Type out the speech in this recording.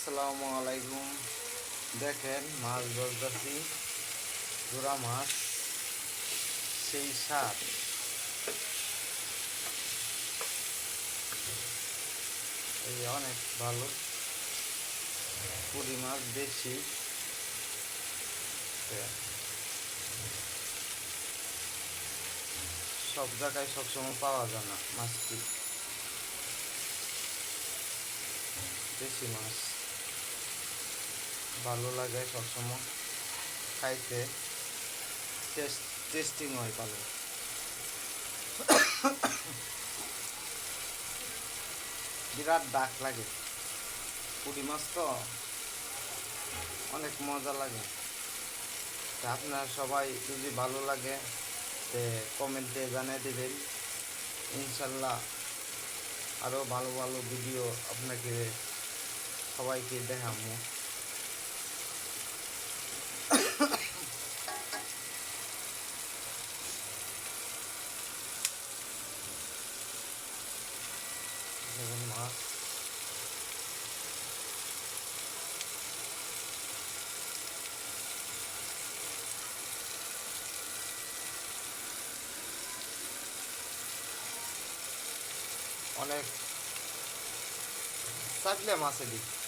আসসালামু আলাইকুম। দেখেন মাছ ধরতেছি, জোড়া মাছ, সেই স্বাদ এই অনেক ভালো পুরি মাছ দেশি। সব জায়গায় সবসময় পাওয়া যায় না মাছটি। দেশি মাছ। ভালো লাগে সবসময়। খাইতে টেস্ট হয় ভালো। বিরাট ডাক লাগে। পুঁটি মাছ তো অনেক মজা লাগে। তা আপনার সবাই যদি ভালো লাগে, তে কমেন্টে জানিয়ে দেবেন। ইনশাল্লাহ আরও ভালো ভালো ভিডিও আপনাকে সবাইকে দেখাবো দেখুন মাছ অনেক চাকলে মাছ এদিক